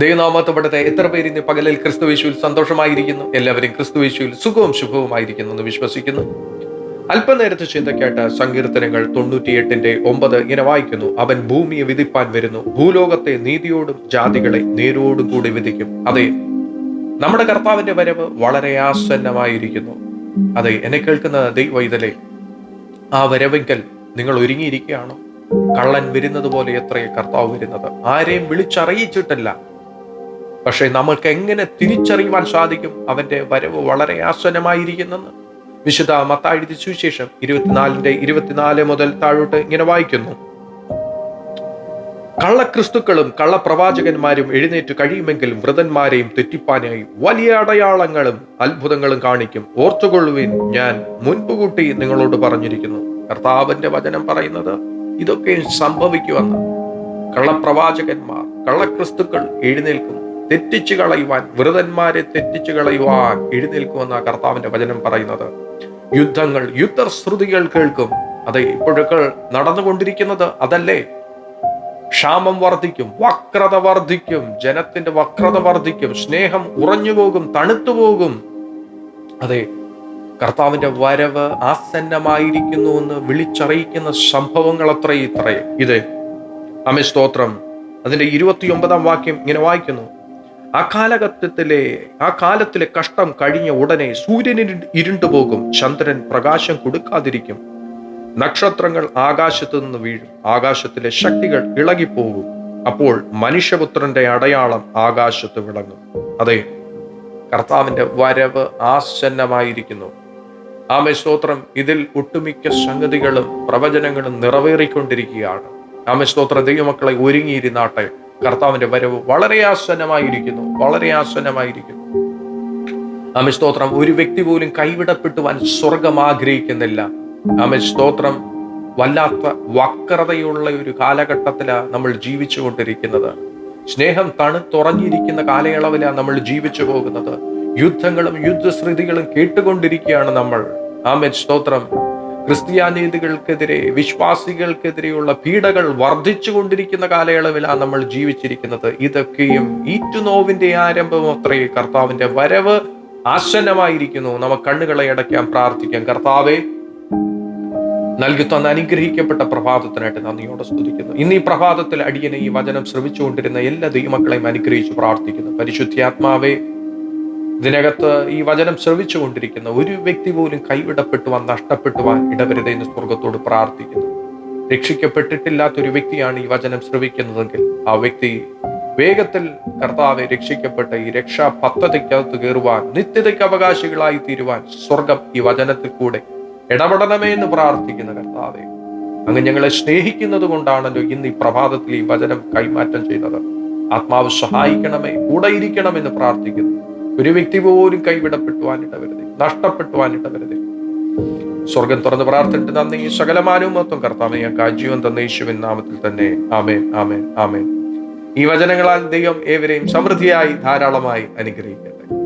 ദൈവനാമത്തപ്പെടുത്ത എത്ര പേര് ഇന്ന് പകലിൽ ക്രിസ്തുവേശുവിൽ സന്തോഷമായിരിക്കുന്നു? എല്ലാവരും ക്രിസ്തുവേശുവിൽ സുഖവും ശുഭവുമായിരിക്കുന്നു എന്ന് വിശ്വസിക്കുന്നു. അല്പനേരത്തെ ചിന്തയ്ക്കായിട്ട് സങ്കീർത്തനങ്ങൾ തൊണ്ണൂറ്റിയെട്ടിന്റെ ഒമ്പത് ഇങ്ങനെ വായിക്കുന്നു. അവൻ ഭൂമിയെ വിധിപ്പാൻ വരുന്നു. ഭൂലോകത്തെ നീതിയോടും ജാതികളെ നേരോടും കൂടി വിധിക്കും. അതെ നമ്മുടെ കർത്താവിന്റെ വരവ് വളരെ ആസന്നമായിരിക്കുന്നു. അതെ എന്നെ കേൾക്കുന്ന ദൈവ ഇതലെ ആ വരവെങ്കിൽ നിങ്ങൾ ഒരുങ്ങിയിരിക്കുകയാണോ? കള്ളൻ വരുന്നത് പോലെ എത്രയേ കർത്താവ് വരുന്നത്? ആരെയും വിളിച്ചറിയിച്ചിട്ടില്ല. പക്ഷെ നമുക്ക് എങ്ങനെ തിരിച്ചറിയുവാൻ സാധിക്കും അവന്റെ വരവ് വളരെ ആസന്നമായിരിക്കുന്നെന്ന് വിശുദ്ധ മത്താഴ്തി സുവിശേഷം ഇരുപത്തിനാലിന്റെ ഇരുപത്തിനാല് മുതൽ താഴോട്ട് ഇങ്ങനെ വായിക്കുന്നു. കള്ളക്രിസ്തുക്കളും കള്ളപ്രവാചകന്മാരും എഴുന്നേറ്റ് കഴിയുമെങ്കിലും വൃതന്മാരെയും തെറ്റിപ്പാനായി വലിയ അടയാളങ്ങളും അത്ഭുതങ്ങളും കാണിക്കും. ഓർത്തുകൊള്ളുവിൻ ഞാൻ മുൻപ് കൂട്ടി നിങ്ങളോട് പറഞ്ഞിരിക്കുന്നു. കർത്താവിന്റെ വചനം പറയുന്നത് ഇതൊക്കെ സംഭവിക്കുമെന്ന്. കള്ളപ്രവാചകന്മാർ കള്ളക്രിസ്തുക്കൾ എഴുന്നേൽക്കും തെറ്റിച്ചു കളയുവാൻ വ്രതന്മാരെ തെറ്റിച്ചു കളയുവാൻ എഴുന്നേൽക്കുമെന്ന കർത്താവിന്റെ വചനം പറയുന്നത്. യുദ്ധങ്ങൾ യുദ്ധശ്രുതികൾ കേൾക്കും. അതെ ഇപ്പോഴൊക്കെ നടന്നുകൊണ്ടിരിക്കുന്നത് അതല്ലേ? ക്ഷാമം വർദ്ധിക്കും വക്രത വർദ്ധിക്കും ജനത്തിന്റെ വക്രത വർദ്ധിക്കും സ്നേഹം ഉറഞ്ഞു പോകും തണുത്തു പോകും അതെ കർത്താവിന്റെ വരവ് ആസന്നമായിരിക്കുന്നു എന്ന് വിളിച്ചറിയിക്കുന്ന സംഭവങ്ങൾ അത്രേ ഇത്രേ ഇത് അമേ സ്തോത്രം. അതിന്റെ ഇരുപത്തിയൊമ്പതാം വാക്യം ഇങ്ങനെ വായിക്കുന്നു. ആ കാലഘട്ടത്തിലെ ആ കാലത്തിലെ കഷ്ടം കഴിഞ്ഞ ഉടനെ സൂര്യന് ഇരുണ്ടുപോകും ചന്ദ്രൻ പ്രകാശം കൊടുക്കാതിരിക്കും. നക്ഷത്രങ്ങൾ ആകാശത്തു നിന്ന് വീഴും. ആകാശത്തിലെ ശക്തികൾ ഇളകിപ്പോകും. അപ്പോൾ മനുഷ്യപുത്രന്റെ അടയാളം ആകാശത്ത് വിളങ്ങും. അതെ കർത്താവിന്റെ വരവ് ആസന്നമായിരിക്കുന്നു. ആ സ്തോത്രം ഇതിൽ ഒട്ടുമിക്ക സംഗതികളും പ്രവചനങ്ങളും നിറവേറിക്കൊണ്ടിരിക്കുകയാണ്. ആ സ്തോത്ര ദൈവമക്കളെ ഒരുങ്ങിയിരുന്നാട്ടെ. കർത്താവിന്റെ വരവ് വളരെ ആസന്നമായിരിക്കുന്നു വളരെ ആസന്നമായിരിക്കുന്നു ആമേ സ്തോത്രം. ഒരു വ്യക്തി പോലും കൈവിടപ്പെട്ടുവാൻ സ്വർഗം ആഗ്രഹിക്കുന്നില്ല. ആമേ സ്തോത്രം. വല്ലാത്ത വക്രതയുള്ള ഒരു കാലഘട്ടത്തിലാണ് നമ്മൾ ജീവിച്ചു കൊണ്ടിരിക്കുന്നത് സ്നേഹം തണുത്തുറഞ്ഞിരിക്കുന്ന കാലയളവിലാണ് നമ്മൾ ജീവിച്ചു പോകുന്നത്. യുദ്ധങ്ങളും യുദ്ധശ്രുതികളും കേട്ടുകൊണ്ടിരിക്കുകയാണ് നമ്മൾ. ആമേ സ്തോത്രം. ക്രിസ്ത്യാനികൾക്കെതിരെ വിശ്വാസികൾക്കെതിരെയുള്ള പീഡകൾ വർദ്ധിച്ചു കൊണ്ടിരിക്കുന്ന കാലയളവിലാണ് നമ്മൾ ജീവിച്ചിരിക്കുന്നത്. ഇതൊക്കെയും ഈറ്റുനോവിന്റെ ആരംഭം അത്രേ കർത്താവിന്റെ വരവ് ആസന്നമായിരിക്കുന്നു നമുക്ക് കണ്ണുകളെ അടയ്ക്കാൻ പ്രാർത്ഥിക്കാം. കർത്താവെ നൽകി തന്ന അനുഗ്രഹിക്കപ്പെട്ട പ്രഭാതത്തിനായിട്ട് നന്ദിയോടെ സ്തുതിക്കുന്നു. ഇന്ന് ഈ പ്രഭാതത്തിൽ അടിയനെ ഈ വചനം ശ്രമിച്ചുകൊണ്ടിരുന്ന എല്ലാ ദൈവമക്കളെയും അനുഗ്രഹിച്ച് പ്രാർത്ഥിക്കുന്നു. പരിശുദ്ധാത്മാവേ ഇതിനകത്ത് ഈ വചനം ശ്രവിച്ചുകൊണ്ടിരിക്കുന്ന ഒരു വ്യക്തി പോലും കൈവിടപ്പെട്ടുവാൻ നഷ്ടപ്പെട്ടുവാൻ ഇടവരുതേ എന്ന് സ്വർഗത്തോട് പ്രാർത്ഥിക്കുന്നു. രക്ഷിക്കപ്പെട്ടിട്ടില്ലാത്ത ഒരു വ്യക്തിയാണ് ഈ വചനം ശ്രവിക്കുന്നതെങ്കിൽ ആ വ്യക്തി വേഗത്തിൽ കർത്താവെ രക്ഷിക്കപ്പെട്ട ഈ രക്ഷാ പദ്ധതിക്കകത്ത് കയറുവാൻ നിത്യതയ്ക്ക് അവകാശികളായി തീരുവാൻ സ്വർഗം ഈ വചനത്തിൽ കൂടെ ഇടപെടണമേ എന്ന് പ്രാർത്ഥിക്കുന്ന കർത്താവെ. അങ്ങ് ഞങ്ങളെ സ്നേഹിക്കുന്നത് കൊണ്ടാണല്ലോ ഇന്ന് ഈ പ്രഭാതത്തിൽ ഈ വചനം കൈമാറ്റം ചെയ്യുന്നത്. ആത്മാവ് സഹായിക്കണമേ കൂടെ ഇരിക്കണമെന്ന് പ്രാർത്ഥിക്കുന്നു. ഒരു വ്യക്തി പോലും നഷ്ടപ്പെട്ടുവാൻ ഇടവരുത് സ്വർഗം തുറന്ന് പ്രാർത്ഥിച്ചിട്ട് നന്ദി. സകലമാനവും മൊത്തം കർത്താവ് ഞാൻ കാജീവൻ തന്ന യേശുവിൻ നാമത്തിൽ തന്നെ. ആമേൻ ആമേൻ ആമേൻ. ഈ വചനങ്ങളാൽ ദൈവം ഏവരെയും സമൃദ്ധിയായി ധാരാളമായി അനുഗ്രഹിക്കട്ടെ.